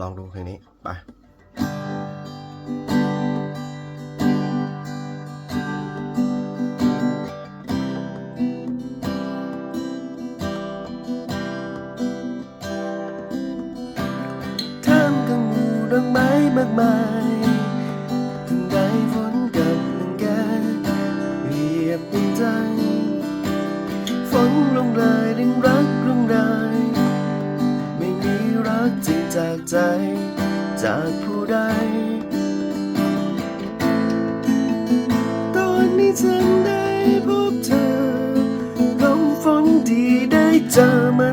ลองดูเพลงนี้ไป จากใจ จากผู้ใด ตอนนี้ฉันได้พบเธอลมฝนดีได้เจอมา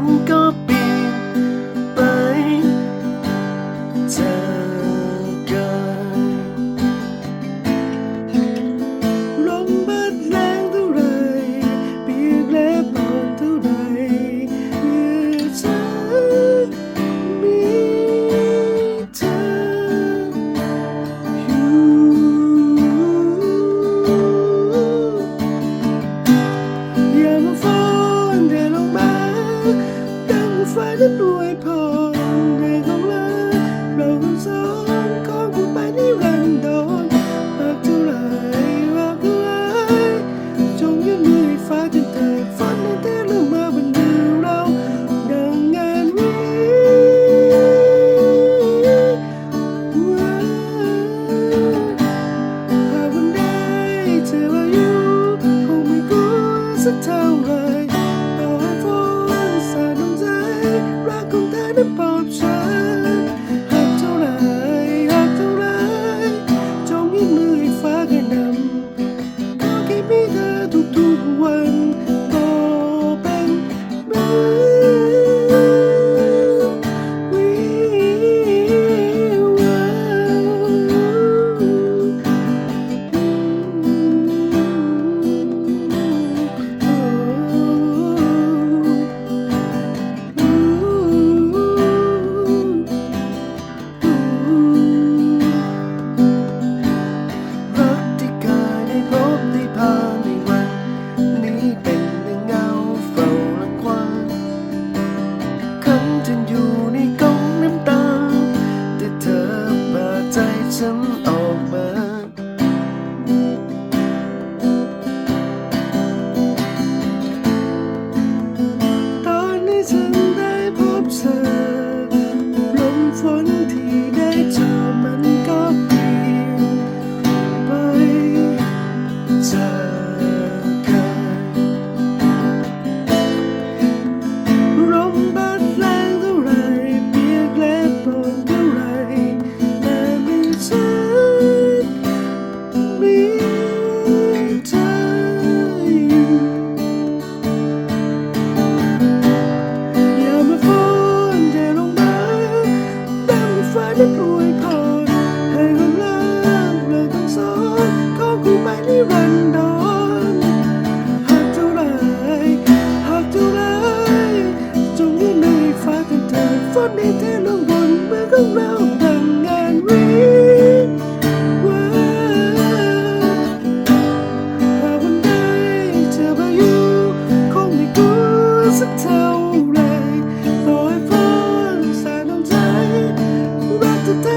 thousand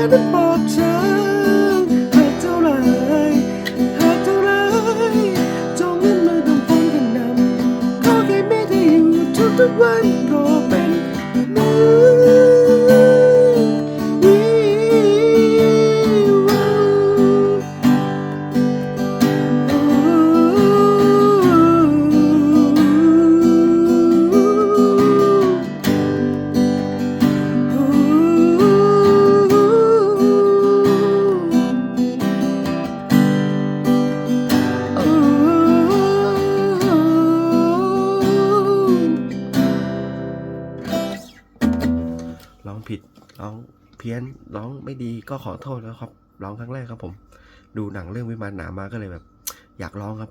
planet ผิดร้องเพี้ยนร้องไม่ดีก็ขอโทษแล้วครับร้องครั้งแรกครับผม ดูหนังเรื่องวิมานหนามาก็เลยแบบ อยากร้องครับ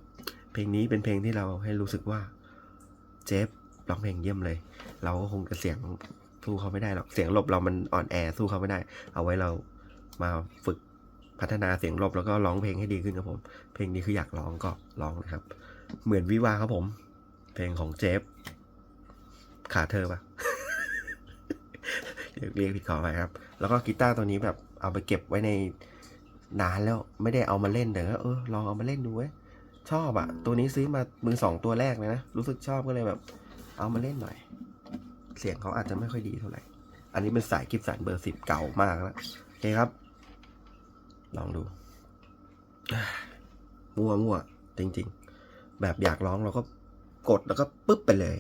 เพลงนี้เป็นเพลงที่เราให้รู้สึกว่าเจฟร้องเพลงเยี่ยมเลย เราก็คงจะเสียงสู้เขาไม่ได้หรอกเสียงลบเรามันอ่อนแอสู้เขาไม่ได้ เอาไว้เรามาฝึกพัฒนาเสียงลบแล้วก็ร้องเพลงให้ดีขึ้นครับผม เพลงนี้คืออยากร้องก็ร้องนะครับ เหมือนวิวาครับผม เพลงของเจฟขาเธอปะ เรียกผิดขอไปครับ แล้วก็กีตาร์ตัวนี้แบบเอาไปเก็บไว้ในนานแล้วไม่ได้เอามาเล่นแต่ก็เออลองเอามาเล่นดูเว้ยชอบอะตัวนี้ซื้อมามือสองตัวแรกเลยนะรู้สึกชอบก็เลยแบบ เอามาเล่นหน่อย เสียงเขาอาจจะไม่ค่อยดีเท่าไหร่ อันนี้เป็นสายกิฟสันเบอร์สิบเก่ามากแล้วโอเคครับ ลองดูมั่วมั่วจริง ๆ แบบอยากร้องเราก็กดแล้วก็ปึ๊บไปเลย